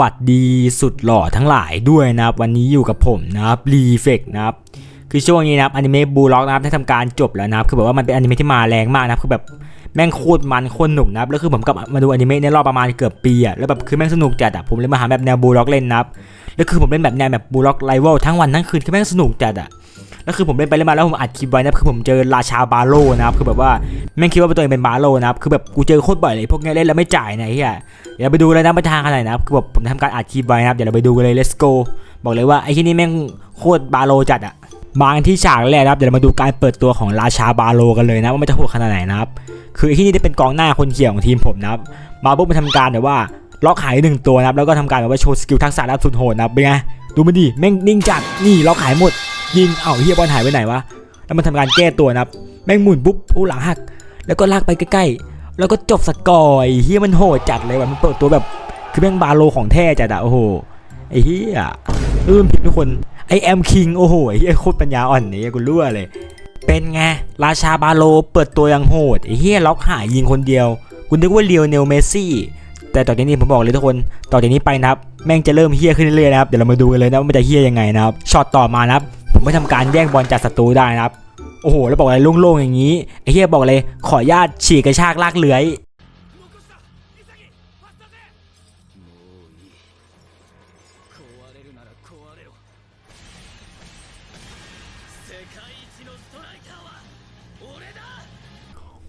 วัสดีสุดหล่อทั้งหลายด้วยนะครับ วันนี้อยู่กับผมนะครับรีเฟกนะครับคือช่วงนี้นะครับอนิเมะบูล็อกนะครับได้ทำการจบแล้วนะครับคือแบบว่ามันเป็นอนิเมะที่มาแรงมากนะครับคือแบบแม่งโคตรมันโคตรหนุกนะครับแล้วคือผมกลับมาดูอนิเมะในรอบประมาณเกือบปีอะแล้วแบบคือแม่งสนุกจัดอะผมเลยมาหาแบบแนวบูล็อกเล่นนะครับแล้วคือผมเล่นแบบแนวแบบบูล็อกไลเวลทั้งวันทั้งคืนคือแม่งสนุกจัดอะ แล้วคือผมเล่นไปเล่นมาแล้วผมอัดคลิปไว้นะคือผมเจอราชาบาโลนะครับคือแบบว่าแม่งคิดว่าตัวเองเป็นบาโลนะครับคือแบบกูเจอโคตรบ่อยเลยพวกเนี้ยเล่นแล้วไม่จ่ายนะไอ้เฮียเดี๋ยวเราไปดูเลยนะประธานขนาดไหนนะครับคือแบบผมทำการอัดคลิปไว้นะครับเดี๋ยวเราไปดูกันเลย let's go บอกเลยว่าไอ้ที่นี่แม่งโคตรบาโลจัดอะมาที่ฉากแรกนะครับเดี๋ยวมาดูการเปิดตัวของราชาบาโลกันเลยนะว่ามันจะโหดขนาดไหนนะครับคือไอ้ที่นี่ได้เป็นกองหน้าคนเขี่ยของทีมผมนะครับมาปุ๊บมาทำการแบบว่าล็อกหายหนึ่งตัวนะครับแล้วก็ทำการแบบว่าโชว์สกิลทักษะรับสุดโหดนะครับเป็นไงดูมันดิแม่งนิ่งจัดนี่ล็อกหายหมด ยิงเอ้าเฮียบอลหายไปไหนวะแล้วมันทำการแก้ตัวนะครับแม่งหมุนปุ๊บผู้หลังหัก แล้วก็ลากไปใกล้ๆแล้วก็จบสกอร์เฮียมันโหดจัดเลยว่ะมันเปิดตัวแบบคือแม่งบาโลของแท้จัดอะโอ้โหไอ้เฮียเออผิดทุกคนไอแอมคิงโอ้โหไอ้เฮียโคตรปัญญาอ่อนเนี่ยกูรั่วเลย เป็นไงราชาบาโลเปิดตัวยังโหดไอ้เฮียล็อกหายยิงคนเดียวคุณนึกว่าเลียวเนลเมซี่แต่ต่อจากนี้ผมบอกเลยทุกคนต่อจากนี้ไปนะครับ แม่งจะเริ่มเฮี้ยขึ้นเรื่อยๆนะครับ เดี๋ยวเรามาดูกันเลยนะว่ามันจะเฮี้ยยังไงนะครับช็อตต่อมานะครับ ผมไม่ทำการแย่งบอลจากศัตรูได้นะครับ โอ้โห แล้วบอกอะไรโล่งๆอย่างนี้ ไอ้เฮียบอกเลย ขอญาตฉีกกระชากลากเลื้อย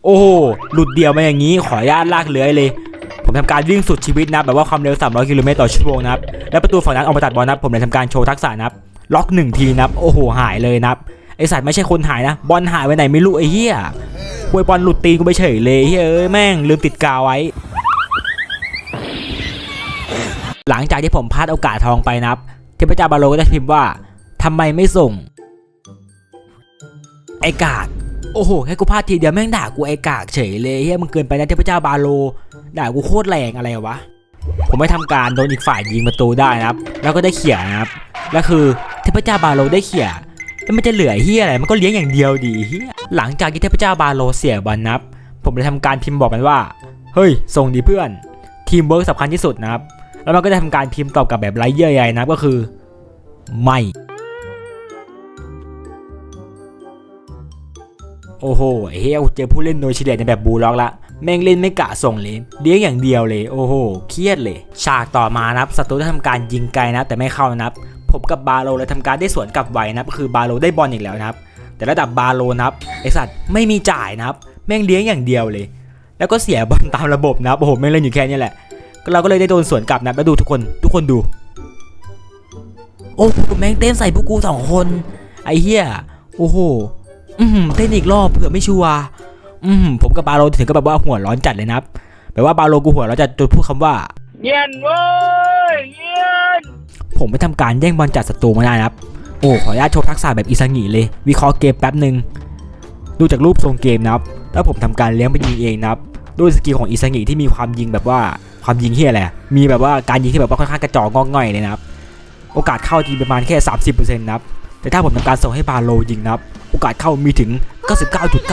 โอ้โห หลุดเดียวมาอย่างนี้ ขอญาตลากเลื้อยเลย ผมทำการวิ่งสุดชีวิตนะ แบบว่าความเร็ว 300 กิโลเมตรต่อชั่วโมงนะครับ และประตูฝั่งนั้นเอามาตัดบอลนะผมเลยทำการโชว์ทักษะนะครับ ล็อกหนึ่งทีนับโอ้โหหายเลยนับไอสัตว์ไม่ใช่คนหายนะ บอลหายไปไหนไม่รู้ไอ้เหี้ยควยบอลหลุดตีกูไปเฉยเลยเฮ้ยเอ้ยแม่งลืมติดกาวไว้ หลังจากที่ผมพลาดโอกาสทองไปนับเทพเจ้าบาโลก็ได้พิมพ์ว่าทำไมไม่ส่ง ไอกากโอ้โหแค่กูพลาดทีเดียวแม่งด่ากูไอกากเฉยเลยเฮียมึงเกินไปนะเทพเจ้าบาโล ด่ากูโคตรแรงอะไรวะผมไม่ทำการโดนอีกฝ่ายยิงประตูได้นะครับ แล้วก็ได้เขี่ยนะครับ แล้วคือ เทพเจ้าบาโลได้เขี่ยแล้วมันจะเหลือเฮียอะไรมันก็เลี้ยงอย่างเดียวดีเฮียหลังจากที่เทพเจ้าบาโลเสียบอลนับ ผมเลยทำการพิมพ์บอกมันว่า เฮ้ย ส่งดีเพื่อน ทีมเวิร์กสำคัญที่สุดนะครับ แล้วมันก็จะทำการพิมพ์ตอบกลับแบบไร้เยื่อใยนะครับก็คือ ไม่ โอ้โหเฮียเจอผู้เล่นโดยเฉลี่ยในแบบบูลล็อกละแม่งเล่นไม่กะส่งเลยเลี้ยงอย่างเดียวเลย โอ้โห เครียดเลย ฉากต่อมานะครับศัตรูได้ทำการยิงไกลนะ แต่ไม่เข้านะครับ ผมกับบาโลเลยทำการได้สวนกลับไวนะคือบาโลได้บอลอีกแล้วนะครับ แต่ระดับบาโลนะครับไอสัตว์ไม่มีจ่ายนะครับ แม่งเลี้ยงอย่างเดียวเลย แล้วก็เสียบอลตามระบบนะครับโอ้โหแม่งเล่นอยู่แค่นี้แหละเราก็เลยได้โดนสวนกลับนะครับแล้วดูทุกคนทุกคนดู โอ้โหแม่งเต้นใส่พวกกูสองคน ไอ้เหี้ยโอ้โหอืมเต้นอีกรอบเผื่อไม่ชัวร์อืมผมกับบาโลถึงก็แบบว่าหัวร้อนจัดเลยนะครับแบบว่าบาโลกูหัวร้อนจัดจนพูดคำว่าเย็นเว้ยเย็น ผมไปทำการแย่งบอลจากศัตรูมาได้นะครับ โอ้ขออนุญาตโชว์ทักษะแบบอิซังิเลย วิเคราะห์เกมแป๊บหนึ่งดูจากรูปทรงเกมนะครับแล้วผมทำการเลี้ยงไปยิงเองนะครับด้วยสกิลของอิซังิที่มีความยิงแบบว่าความยิงที่อะไรอะมีแบบว่าการยิงที่แบบว่าค่อนข้างกระจอกงอกง่อยเลยนะครับ โอกาสเข้าจริงประมาณแค่ 30%นะครับแต่ถ้าผมทำการส่งให้บาโลยิงนะครับ โอกาสเข้ามีถึง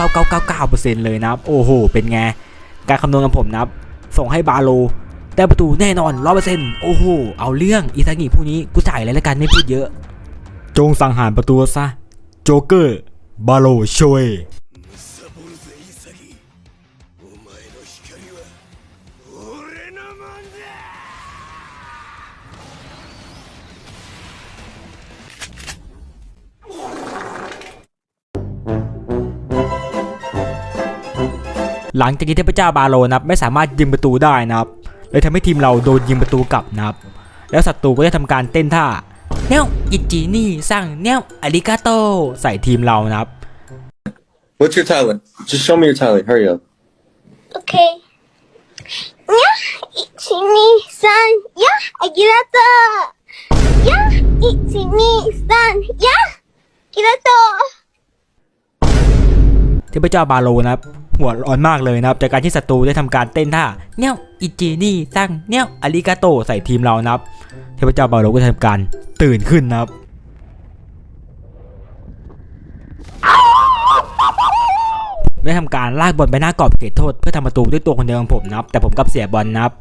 99.9999%เลยนะครับ โอ้โห เป็นไง การคำนวณของผมนะครับ ส่งให้บาโล ได้ประตูแน่นอนร้อยเปอร์เซ็นต์โอ้โห เอาเรื่องอิซากิผู้นี้กูจ่ายเลยละกันไม่พูดเยอะ จงสังหารประตูซะ โจเกอร์ บาโลโชวยหลังจากที่เทพเจ้าบาโลนับไม่สามารถยิงประตูได้นะครับ เลยทำให้ทีมเราโดนยิงประตูกลับนะครับ แล้วศัตรูก็ได้ทำการเต้นท่าเนวอิจินี่สั่งเนวอาริกาโตใส่ทีมเรานะครับ What's your talent? Just show me your talent. Hurry up. Okay. Yeah, ichi ni san. Yeah, ありがとう。Yeah, ichi ni san. Yeah, ありがとう。 เทพเจ้าบาโลนะครับ หัวร้อนมากเลยนะครับจากการที่ศัตรูได้ทำการเต้นท่าเนี้ยอิจินี่สั่งเนี้ยอาริกาโตใส่ทีมเรานะครับเทพเจ้าบาโลก็ทำการตื่นขึ้นนะครับได้ทำการลากบอลไปหน้ากรอบเขตโทษเพื่อทำประตูด้วยตัวคนเดียวของผมนะครับ แต่ผมกลับเสียบอลนะครับ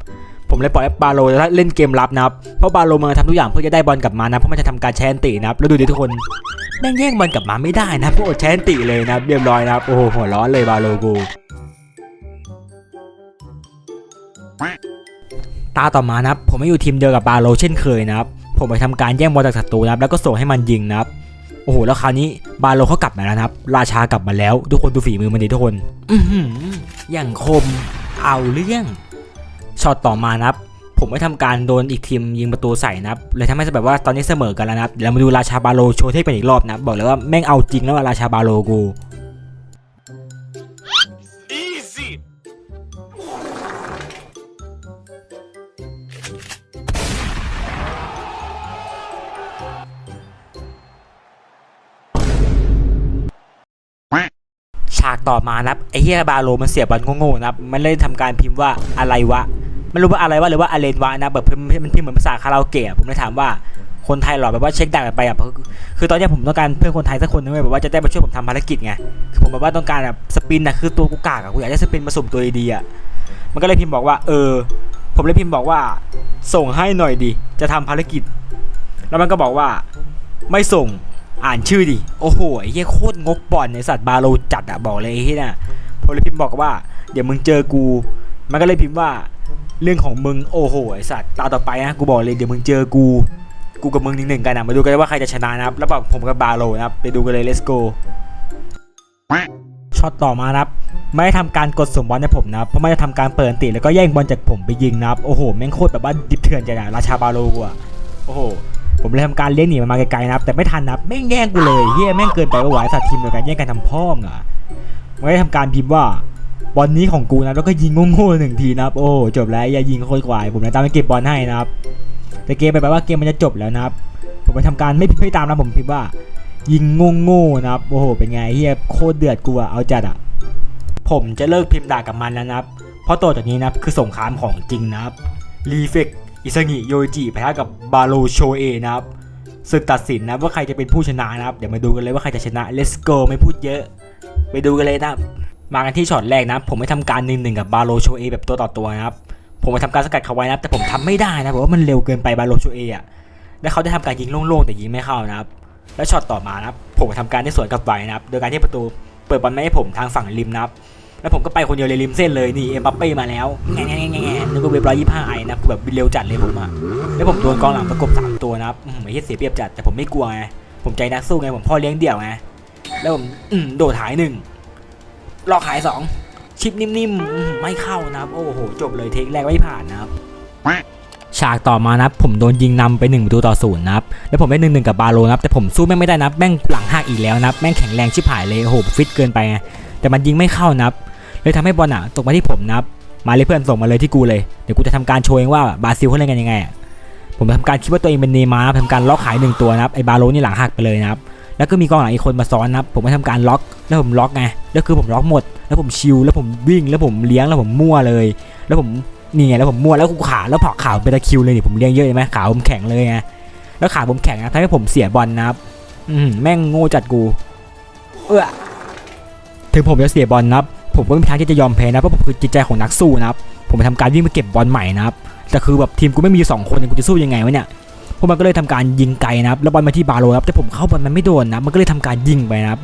ผมเลยปล่อยบาโลเล่นเกมรับนะครับ เพราะบาโลมันทำทุกอย่างเพื่อจะได้บอลกลับมานะ เพราะมันจะทำการแชนตินะครับ แล้วดูดิทุกคน แม่งแย่งบอลกลับมาไม่ได้นะพราะอดแชนติเลยนะเรียบร้อยนะโอ้โหหัวร้อนเลยบาโลกูตาต่อมานะครับผมไม่อยู่ทีมเดียวกับบาโลเช่นเคยนะครับผมไปทำการแย่งบอลจากศัตรูนะครับแล้วก็ส่งให้มันยิงนะครับโอ้โหแล้วคราวนี้บาโลเขากลับมาแล้วนะครับ ราชากลับมาแล้ว ทุกคนดูฝีมือมันดิทุกคนอือย่างคมเอาเรื่องช็อตต่อมานะครับ ผมไม่ทำการโดนอีกทีมยิงประตูใส่นะครับเลยทำให้แบบว่าตอนนี้เสมอกันแล้วนะครับเดี๋ยวเรามาดูราชาบาโลโชว์เทพกันอีกรอบนะครับบอกเลยว่าแม่งเอาจริงแล้วว่าราชาบาโลกู Easy! ฉากต่อมานะครับไอ้เฮียบาโลมันเสียบอลโง่ๆนะครับมันเลยทำการพิมพ์ว่าอะไรวะ ไม่รู้ว่าอะไรวะหรือว่าอะไรวะนะแบบพิมพ์มันพิมพ์เหมือนภาษาคาราโอเกะผมเลยถามว่าคนไทยหรอแบบว่าเช็คดักกันไปอะคือคือตอนนี้ผมต้องการเพื่อนคนไทยสักคนนึงเว้ยแบบว่าจะได้มาช่วยผมทำภารกิจไงคือผมแบบว่าต้องการแบบสปินนะคือตัวกูกากอะกูอยากได้สปินมาสุ่มตัวดีอะมันก็เลยพิมพ์บอกว่า เออ ผมเลยพิมพ์บอกว่า ส่งให้หน่อยดิจะทำภารกิจ แล้วมันก็บอกว่า ไม่ส่งอ่านชื่อดิโอ้โหไอ้เหี้ยโคตรงกบอลในสัตว์บาโลจัดอะบอกเลยไอ้เหี้ยนะผมเลยพิมพ์บอกว่า เดี๋ยวมึงเจอกู มันก็เลยพิมพ์ว่า เรื่องของมึงโอ้โหไอสัตว์ตาต่อไปนะกูบอกเลยเดี๋ยวมึงเจอกูกูกับมึงหนึ่งหนึ่งกันนะมาดูกันว่าใครจะชนะนะครับแล้วแบบผมกับบาโลนะครับไปดูกันเลย let's go ช็อตต่อมานะครับไม่ได้ทำการกดส่งบอลให้ผมนะครับเพราะไม่ได้ทำการเปิดติแล้วก็แย่งบอลจากผมไปยิงนะครับโอ้โหแม่งโคตรแบบว่าดิบเถื่อนจัดอะราชาบาโลกูอะโอ้โหผมเลยทำการเลี้ยงหนีมันมาไกลๆนะครับแต่ไม่ทันนะครับแม่งแย่งกูเลยเฮียแม่งเกินไปว่าหวายสัตว์ทีมเดียวกันแย่งกันทำพ่องอะไม่ได้ทำการพิมพ์ว่า บอลนี้ของกูนะแล้วก็ยิงโง่ๆหนึ่งทีนะครับ โอ้จบแล้วอย่ายิงโคตรควายผมเลยตามไปเก็บบอลให้นะครับแต่เกมไปแบบว่าเกมมันจะจบแล้วนะครับ ผมไปทำการไม่ไม่ตามนะผมพิมพ์ว่า ยิงโง่ๆนะครับโอ้โหเป็นไงเฮียโคตรเดือดกูอะเอาจัดอะผมจะเลิกพิมพ์ด่ากับมันแล้วนะครับ เพราะต่อจากนี้นะครับคือสงครามของจริงนะครับรีเฟกอิซางิโยจิแพ้กับบาโลโชเอนะครับศึกตัดสินนะว่าใครจะเป็นผู้ชนะนะครับ เดี๋ยวมาดูกันเลยว่าใครจะชนะ let's go ไม่พูดเยอะ ไปดูกันเลยนะครับ มากันที่ช็อตแรกนะ ผมไม่ทำการหนึ่งหนึ่งกับบาโลโชเอแบบตัวต่อตัวนะครับ ผมไปทำการสกัดเขาไว้นะครับแต่ผมทำไม่ได้นะเพราะว่ามันเร็วเกินไปบาโลโชเออะและเขาได้ทำการยิงโล่งๆแต่ยิงไม่เข้านะครับ แล้วช็อตต่อมานะครับ ผมทำการได้สวนกลับไว้นะครับ โดยการที่ประตูเปิดบอลไม่ให้ผมทางฝั่งริมนะครับ แล้วผมก็ไปคนเดียวเลยริมเส้นเลยนี่เอ็มบัปเป้มาแล้วแง่แง่แง่แง่นึกว่าเว็บร้อยยี่ห้าไอนะคือแบบเร็วจัดเลยผมอะแล้วผมโดนกองหลังประกบสามตัวนะครับอืมไม่ใช่เสียเปรียบจัดแต่ผมไม่กลัวไงผมใจนักสู้ไงผมพ่อเลี้ยงเดี่ยวไงแล้วผมอืมโดดหายหนึ่ง ลอกหายสองชิปนิ่มๆไม่เข้านะครับ โอ้โห จบเลยเทคแรกไม่ผ่านนะครับฉากต่อมานับผมโดนยิงนำไป1ประตูต่อศูนย์นะครับแล้วผมได้หนึ่งหนึ่งกับบาโลนะครับแต่ผมสู้แม่งไม่ได้นับแม่งหลังหักอีกแล้วนับแม่งแข็งแรงชิบหายเลยโอ้โหฟิตเกินไปไงแต่มันยิงไม่เข้านะครับเลยทำให้บอลอะตกมาที่ผมนะครับมาเลยเพื่อนส่งมาเลยที่กูเลยเดี๋ยวกูจะทำการโชว์เองว่าบราซิลเขาเล่นกันยังไงผมทำการคิดว่าตัวเองเป็นเนมาร์ทำการล็อกขายหนึ่งตัวนะครับไอ้บาโลนี่หลังหักไปเลยนะครับ แล้วก็มีกองหลังอีกคนมาซ้อนนะครับผมไม่ทำการล็อก แล้วผมล็อกไงแล้วคือผมล็อกหมด แล้วผมชิลแล้วผมวิ่ง แล้วผมเลี้ยงแล้วผมมั่วเลย แล้วผมนี่ไงแล้วผมมั่วแล้วกูขาแล้วผอกขาเป็นตะคิวเลยนี่ผมเลี้ยงเยอะใช่ไหมขาผมแข็งเลยไงแล้วขาผมแข็งนะทำให้ผมเสียบอลนะครับอืมแม่งโง่จัดกูเออถึงผมจะเสียบอลนะครับผมก็ไม่มีทางที่จะยอมแพ้นะเพราะผมคือจิตใจของนักสู้นะครับผมไปทำการวิ่งไปเก็บบอลใหม่นะครับแต่คือแบบทีมกูไม่มีสองคนกูจะสู้ยังไงวะเนี่ย พวกมันก็เลยทำการยิงไกลนะครับ แล้วบอลมาที่บาโลครับ แต่ผมเข้าบอลมันไม่โดนนะ มันก็เลยทำการยิงไปนะครับ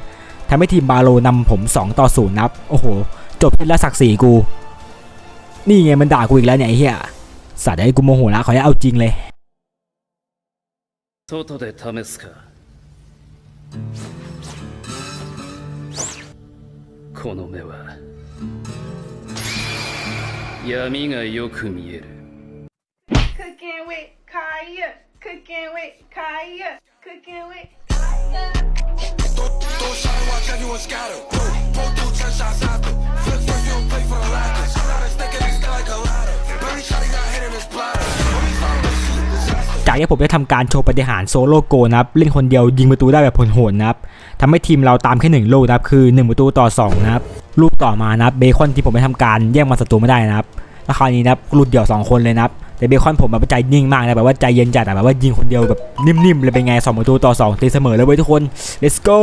ทำให้ทีมบาโลนำผม 2 ต่อ0นะครับ โอ้โห จบที่ละศักดิ์ศรีกู นี่ไงมันด่ากูอีกแล้วเนี่ยไอ้เหี้ย สัตว์ไอ้กูโมโหละขอให้เอาจริงเลย 外で試すかこの目は闇がよく見える Cooking with Kaya. จากที่ผมได้ทำการโชว์ปฏิหารโซโลโกนะครับเล่นคนเดียวยิงประตูได้แบบผลโหดนะครับทำให้ทีมเราตามแค่หนึ่งลูกนะครับคือ 1 ประตูต่อ 2 นะครับลูกต่อมานะครับเบคอนที่ผมไปทำการแย่งมาศัตรูไม่ได้นะครับแล้วคราวนี้นะครับลูดเดี่ยว 2 คนเลยนะครับ แต่เบคอนผมแบบใจนิ่งมากนะแบบว่าใจเย็นจัดอะแบบว่ายิงคนเดียวแบบนิ่มๆเลยเป็นไงสองประตูต่อ2ตีเสมอเลยเว้ยทุกคน let's go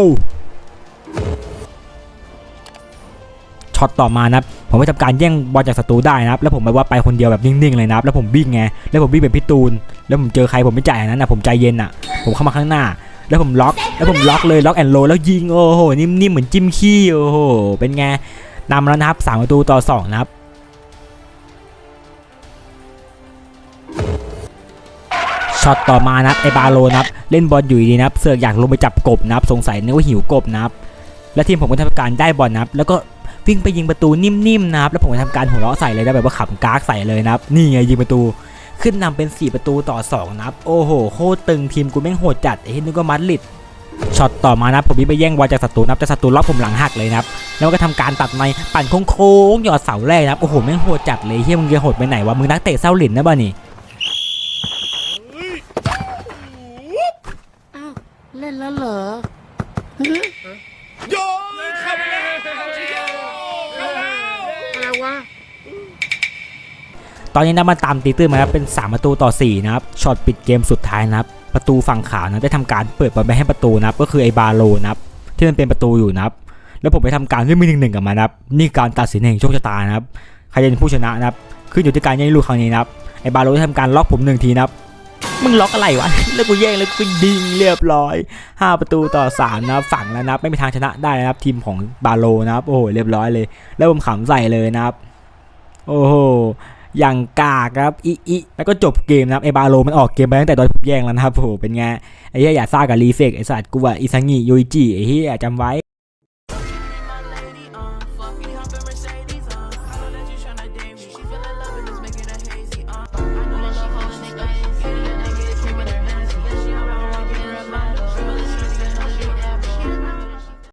ช็อตต่อมานะครับผมไปทำการแย่งบอลจากศัตรูได้นะครับ แล้วผมแบบว่าไปคนเดียวแบบนิ่งๆเลยนะครับ แล้วผมวิ่งไง แล้วผมวิ่งแบบพี่ตูน แล้วผมเจอใครผมไม่จ่ายนนั้นนะผมใจเย็นอะ ผมเข้ามาข้างหน้า แล้วผมล็อก แล้วผมล็อกเลยล็อกแอนโลแล้วยิงโอ้โห นิ่มๆเหมือนจิ้มขี้โอ้โห เป็นไงนำแล้วนะครับสามประตูต่อสองนะครับ ช็อตต่อมานะครับไอบาโลนับเล่นบอลอยู่ดีนับเสือกอยากลงไปจับกบนะครับสงสัยนึกว่าหิวกบนะครับและทีมผมก็ทำการได้บอลนะครับแล้วก็วิ่งไปยิงประตูนิ่มๆนะครับแล้วผมก็ทำการหัวเราะใส่เลยนะแบบว่าขำกากใส่เลยนะครับนี่ไงยิงประตูขึ้นนำเป็น 4 ประตูต่อ 2 นับ โอ้โห โคตรตึงทีมกูแม่งโหดจัดไอ้เฮ้ยนึกว่ามัดลิดช็อตต่อมานะครับผมวิ่งไปแย่งบอลจากศัตรูนับแต่ศัตรูล็อกผมหลังหักเลยนับ แล้วก็ทำการตัดในปั่นโค้งๆหยอดเสาแรกนับ โอ้โห แม่งโหดจัดเลยเฮียมึงจะโหดไปไหนวะ มึงนักเตะเศร้าหลินนะบ้านี่ เล่นแล้วเหรออะไรวะตอนนี้นะมันตามตีตื้นมาแล้วเป็น 3 ประตูต่อ 4 นะครับช็อตปิดเกมสุดท้ายนะครับ ประตูฝั่งขาวนะได้ทำการเปิดบอลไปให้ประตูนะครับก็คือไอ้บาโลนะครับที่มันเป็นประตูอยู่นะครับ แล้วผมไปทำการเล่นมือหนึ่งหนึ่งกับมันนะครับนี่การตัดสินแห่งโชคชะตานะครับใครจะเป็นผู้ชนะนะครับขึ้นอยู่ที่การแย่งลูกครั้งนี้นะครับไอ้บาโลได้ทำการล็อกผมหนึ่งทีนะครับ มึงล็อกอะไรวะ แล้วกูแย่งแล้วกูยิงเรียบร้อย 5 ประตูต่อ 3 นะครับฝั่งแล้วนะครับไม่มีทางชนะได้นะครับ ทีมของบาโลนะครับ โอ้โหเรียบร้อยเลย แล้วผมขำใส่เลยนะครับ โอ้โหอย่างกากครับอีอีแล้วก็จบเกมนะครับไอบาโลมันออกเกมไปตั้งแต่ตอนผมแย่งแล้วนะครับโอ้โหเป็นไงไอ้เหี้ยอย่าซ่ากับรีเฟกไอ้สัตว์กูว่าอิซังิยอิจิไอ้เหี้ยจำไว้